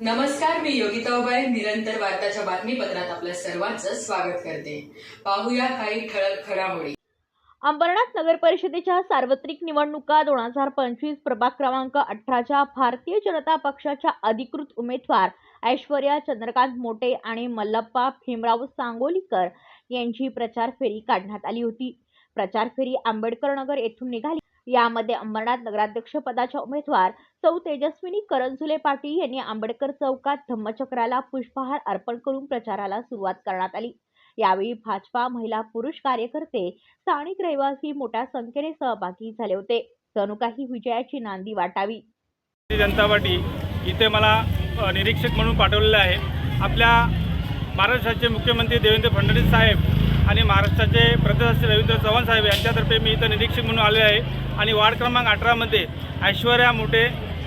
नमस्कार मी योगिता उबाळे निरंतर वार्ताच्या बातमीपत्रात आपल्या सर्वांचं स्वागत करते. पाहूया काही ठळक घडामोडी. अंबरनाथ नगर परिषदेच्या सार्वत्रिक निवडणुका दोन हजार पंचवीस प्रभाग क्रमांक अठराच्या भारतीय जनता पक्षाच्या अधिकृत उमेदवार ऐश्वर्या चंद्रकांत मोटे आणि मल्लप्पा भीमराव सांगोलीकर यांची प्रचार फेरी काढण्यात आली होती. प्रचार फेरी आंबेडकर नगर येथून निघाली. यामध्ये अंबरनाथ नगराध्यक्ष पदाच्या उमेदवार सौ तेजस्विनी करंजुले पाटील यांनी आंबेडकर चौकात धम्मचक्राला पुष्पहार अर्पण करून प्रचाराला सुरुवात करण्यात आली. यावेळी भाजपा महिला पुरुष कार्यकर्ते स्थानिक रहिवासी मोठ्या संख्येने सहभागी झाले होते. जणू काही विजयाची नांदी वाटावी. जनता पार्टी इथे मला निरीक्षक म्हणून पाठवलेलं आहे. आपल्या महाराष्ट्राचे मुख्यमंत्री देवेंद्र फडणवीस साहेब आणि महाराष्ट्राचे प्रदेशाचे रवींद्र चव्हाण साहेब यांच्यातर्फे मी इथं निरीक्षक म्हणून आले आहे. आणि वार्ड क्रमांक अठरामध्ये ऐश्वर्या मोठे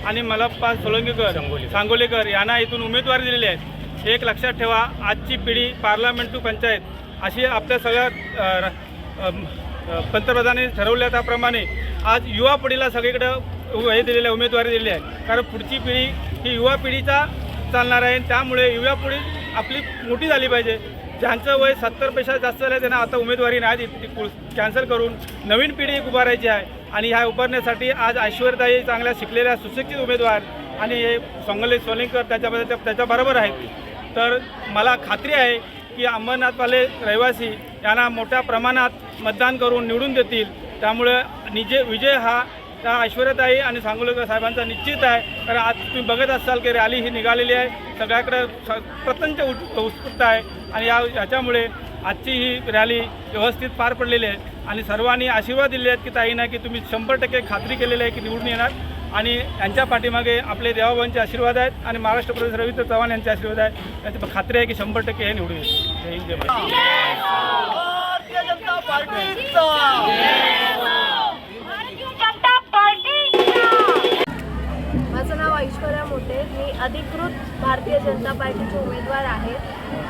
आणि मलप्पा सोलंकीकर सांगोलेकर. यांना इथून उमेदवारी दिलेली आहे. एक लक्षात ठेवा आजची पिढी पार्लमेंट टू पंचायत अशी आपल्या सगळ्या पंतप्रधानांनी ठरवल्या त्याप्रमाणे आज युवा पिढीला सगळीकडं हे दिलेलं आहे उमेदवारी दिलेली आहे. कारण पुढची पिढी ही युवा पिढीचा चालणार आहे त्यामुळे युवा पिढी आपली मोठी झाली पाहिजे. ज्यांचं वय सत्तरपेक्षा जास्त झालं त्यांना आता उमेदवारी नाही ती कॅन्सल करून नवीन पिढी एक उभारायची आहे. आणि ह्या उभारण्यासाठी आज ऐश्वर्यदायी चांगल्या शिकलेल्या सुशिक्षित उमेदवार आणि हे संगले सोलिंगकर त्याच्याबद्दल त्याच्याबरोबर आहेत. तर मला खात्री आहे की अंबरनाथवाले रहिवासी यांना मोठ्या प्रमाणात मतदान करून निवडून देतील. त्यामुळे निजे विजय हा त्या ऐश्वर्याताई आणि सांगोलेकर साहेबांचा निश्चित आहे. कारण आज तुम्ही बघत असाल की रॅली ही निघालेली आहे. सगळ्याकडे स प्रपंच उत् उत्स्फूर्त आहे. आणि या याच्यामुळे आजची ही रॅली व्यवस्थित पार पडलेली आहे. आणि सर्वांनी आशीर्वाद दिले आहेत की ताईंना की तुम्ही शंभर टक्के खात्री केलेली आहे की निवडून येणार. आणि यांच्या पाठीमागे आपले देवाभावांचे आशीर्वाद आहेत आणि महाराष्ट्र प्रदेश रवींद्र चव्हाण यांचे आशीर्वाद आहेत. याची खात्री आहे की शंभर टक्के हे निवडून येईल जय हिंद जय महाराष्ट्र. भारतीय मोटे मी अधिकृत भारतीय जनता पार्टीचे उमेदवार आहे.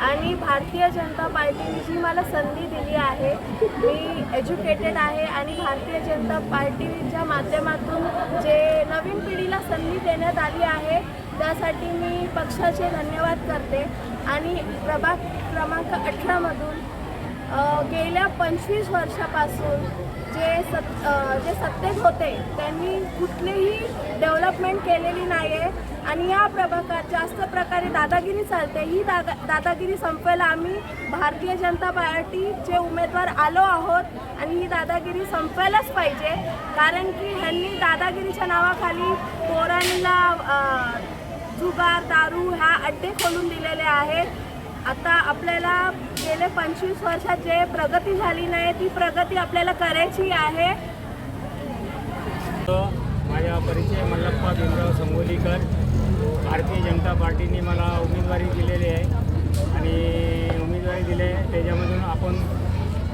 आणि भारतीय जनता पार्टीने जी मला संधी दिली आहे. मी एज्युकेटेड आहे आणि भारतीय जनता पार्टीच्या माध्यमातून जे नवीन पिढीला संधी देण्यात आली आहे त्यासाठी मी पक्षाचे धन्यवाद करते. आणि प्रभाग क्रमांक अठरामधून गेल्या पंचवीस वर्षापासून जे सत जे सत्तेत होते त्यांनी कुठलीही डेव्हलपमेंट केलेली नाही आहे आणि या प्रभागात जास्त प्रकारे दादागिरी चालते. ही दादा दादागिरी संपवायला आम्ही. भारतीय जनता पार्टीचे उमेदवार आलो आहोत आणि ही दादागिरी संपवायलाच पाहिजे. कारण की ह्यांनी दादागिरीच्या नावाखाली पोरांना जुगार दारू ह्या अड्डे खोलून दिलेले आहेत. आता आपल्याला गेले पंचवीस वर्षात जे प्रगती झाली नाही ती प्रगती आपल्याला करायची आहे. माझा परिचय मल्लप्पा भीमराव संगोलीकर. भारतीय जनता पार्टीने मला उमेदवारी दिलेली आहे. आणि उमेदवारी दिली आहे त्याच्यामधून आपण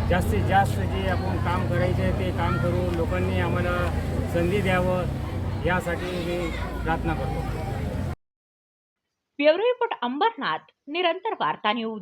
जास्तीत जास्त जे आपण काम करायचे आहे ते काम करू. लोकांनी आम्हाला संधी द्यावं यासाठी मी प्रार्थना करतो. ब्युरो रिपोर्ट अंबरनाथ निरंतर वार्ता न्यूज.